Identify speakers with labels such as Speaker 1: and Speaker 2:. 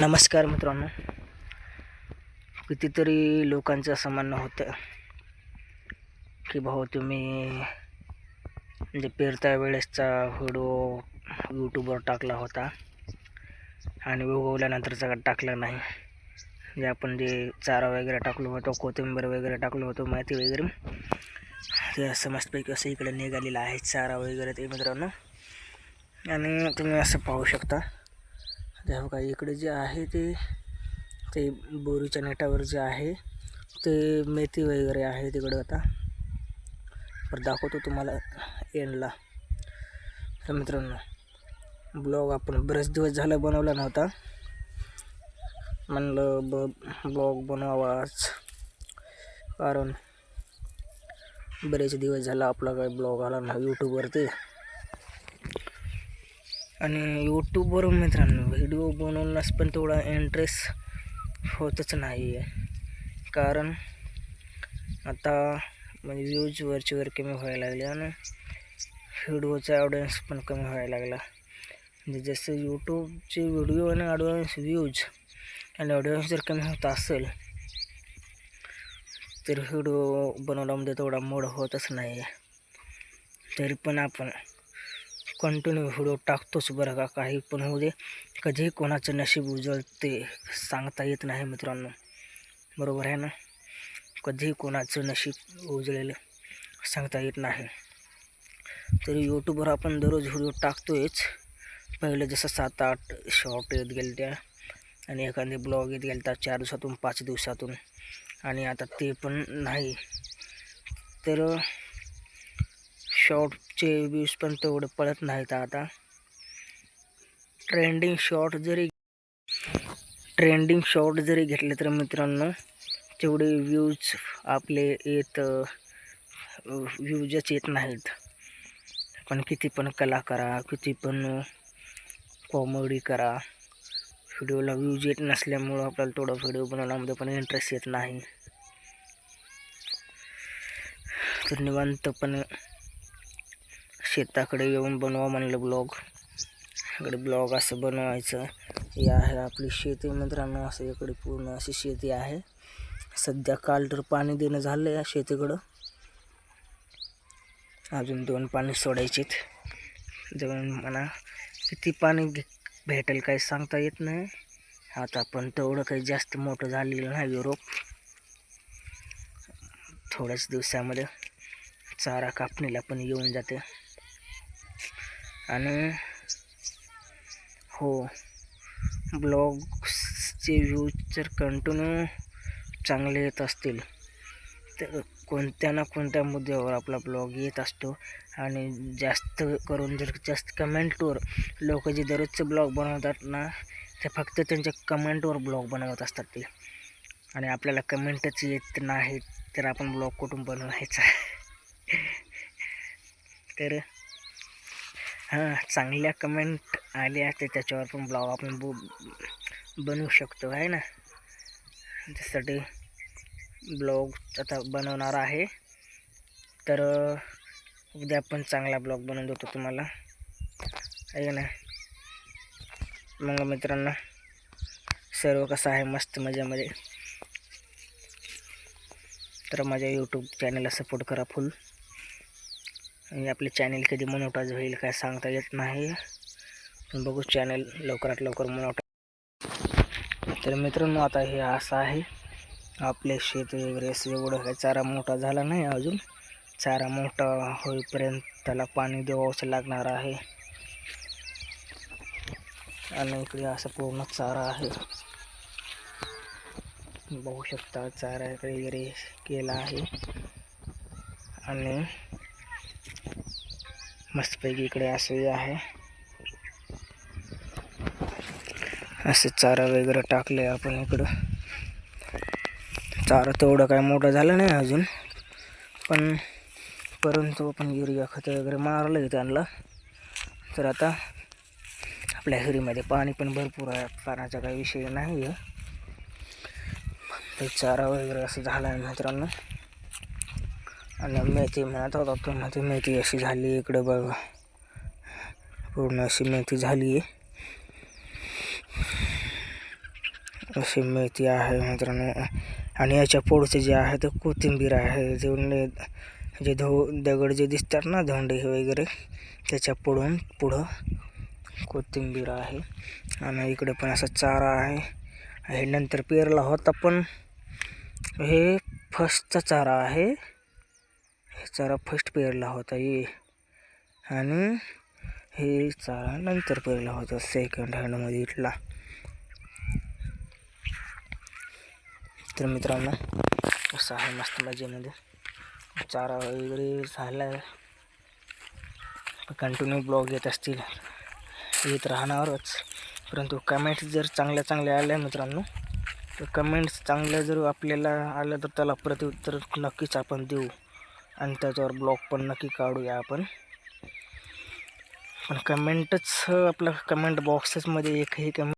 Speaker 1: नमस्कार मित्रांनो. कितीतरी लोकांचं असं म्हणणं होतं की भाऊ तुम्ही म्हणजे पेरता वेळेसचा व्हिडिओ यूट्यूबवर टाकला होता आणि उगवल्यानंतरचा टाकला नाही. म्हणजे आपण जे चारा वगैरे टाकलो होतो कोथिंबीर वगैरे टाकलो होतो माहिती वगैरे ते असं मस्तपैकी असं इकडे निघालेलं आहे चारा वगैरे ते मित्रांनो. आणि तुम्ही असं पाहू शकता हे बघा इकडे जे आहे ते ते बोरीच्या नेटावर जे आहे ते मेथी वगैरे आहे तिकडं आता. तर दाखवतो तुम्हाला एंडला तर मित्रांनो ब्लॉग आपण बरेच दिवस झाला बनवला नव्हता. म्हणलं ब ब्लॉग बनवावाच. कारण बरेच दिवस झाला आपला काही ब्लॉग आला ना यूट्यूबवरती आणि यूट्यूबवर मित्रांनो व्हिडिओ बनवण्यास पण तेवढा इंटरेस्ट होतच नाही आहे कारण आता म्हणजे व्ह्यूज वरचीवर कमी व्हायला लागले आणि व्हिडिओचा ऑडियन्स पण कमी व्हायला लागला. म्हणजे जसं यूट्यूबचे व्हिडिओ आणि ऑडियन्स व्ह्यूज आणि ऑडियन्स जर कमी होत असेल तर व्हिडिओ बनवण्यामध्ये तेवढा मोड होतच नाही आहे तरी पण आपण कंटिन्यू व्हिडिओ टाकतोच बरं का काही पण होऊ दे. कधीही कोणाचं नशीब उजळते सांगता येत नाही मित्रांनो. बरोबर आहे ना? कधीही कोणाचं नशीब उजळेल सांगता येत नाही. तरी यूट्यूबवर आपण दररोज व्हिडिओ टाकतोयच. पहिलं जसं सात आठ शॉर्ट येत गेले त्या आणि एखादे ब्लॉग येत गेले त्या चार दिवसातून पाच दिवसातून. आणि आता ते पण नाही. तर शॉर्टचे व्ह्यूज पण तेवढे पडत नाहीत आता. ट्रेंडिंग शॉर्ट जरी ट्रेंडिंग शॉर्ट जरी घेतले तर मित्रांनो तेवढे व्ह्यूज आपले येत व्ह्यूजच येत नाहीत. पण किती पण कला करा किती पण कॉमेडी करा व्हिडिओला व्ह्यूज येत नसल्यामुळं आपल्याला थोडा व्हिडिओ बनवण्यामध्ये पण इंटरेस्ट येत नाही. तर निवांतपणे शेताकडे येऊन बनवा म्हणलं ब्लॉग. इकडे ब्लॉग असं बनवायचं. हे आहे आपली शेती मित्रांनो असं इकडे पूर्ण अशी शेती आहे. सध्या काल तर पाणी देणं झालं या शेतीकडं. अजून दोन पाणी सोडायचेत. जवळ म्हणा किती पाणी घे- भेटेल काही सांगता येत नाही. आता पण तेवढं काही जास्त मोठं झालेलं नाही युरोप थोड्याच दिवसामध्ये चारा कापणीला पण येऊन जाते. आणि हो ब्लॉग्सचे व्ह्यूज जर कंटिन्यू चांगले येत असतील तर कोणत्या ना कोणत्या मुद्द्यावर आपला ब्लॉग येत असतो. आणि जास्त करून जर जास्त कमेंटवर लोक जे दररोजचे ब्लॉग बनवतात ना ते फक्त त्यांच्या कमेंटवर ब्लॉग बनवत असतात ते. आणि आपल्याला कमेंटच येत नाहीत तर आपण ब्लॉग कुठून बनवायचा? तर चांगल्या कमेंट आल्या तर त्याच्यावर पण ब्लॉग आपण बो बनवू शकतो आहे ना? त्यासाठी ब्लॉग आता बनवणार आहे. तर उद्या पण चांगला ब्लॉग बनवून देतो तुम्हाला. आहे ना मग मित्रांनो सर्व कसं आहे? मस्त मजामध्ये. तर माझ्या यूट्यूब चॅनलला सपोर्ट करा फुल आणि आपले चॅनल कधी मोनोटाज होईल काय सांगता येत नाही. पण बघू चॅनल लवकरात लवकर मोनोटा तर मित्रांनो आता हे असं आहे. आपले शेत वगैरे असं एवढं काही चारा मोठा झाला नाही अजून. चारा मोठा होईपर्यंत त्याला पाणी द्यावंच लागणार आहे. आणि इकडे असं पूर्ण चारा आहे. बघू शकता चारा वगैरे केला आहे. आणि मस्तपैकी इकडे असंही आहे. असं चारा वगैरे टाकले आपण इकडं. चारा तेवढं काय मोठा झालं नाही अजून. पण परंतु आपण युरिया खतं वगैरे मारलं आहे त्यांना. तर आता आपल्या हिरीमध्ये पाणी पण भरपूर आहे. पाण्याचा काही विषय नाही आहे चारा वगैरे असं झाला आहे मित्रांनो. आणि मेथी म्हणत होता पुन्हा ती मेथी अशी झाली इकडे बघा. पूर्ण अशी मेथी झाली. आहे अशी मेथी आहे मित्रांनो. आणि याच्या पुढचं जे आहे ते कोथिंबीर आहे. जे जे धो दगड जे दिसतात ना धोंडे वगैरे त्याच्या पुढून पुढं कोथिंबीर आहे. आणि इकडे पण असा चारा आहे. हे नंतर पेरला होता पण हे फर्स्टचा चारा आहे. चारा फर्स्ट पेरला होता ये. आणि हे चारा नंतर पेरला होता सेकंड हँडमध्ये इथला. तर मित्रांनो असं आहे मस्त मजेमध्ये. चारा वगैरे झाला आहे कंटिन्यू ब्लॉग येत असतील येत राहणारच. परंतु कमेंट्स जर चांगल्या चांगल्या आल्या मित्रांनो तर कमेंट्स चांगल्या जर आपल्याला आल्या तर त्याला प्रत्युत्तर नक्कीच आपण देऊ. आणि त्याच्यावर ब्लॉग पण नक्की काढूया आपण. पण कमेंटच आपलं कमेंट बॉक्सेसमध्ये एकही कमेंट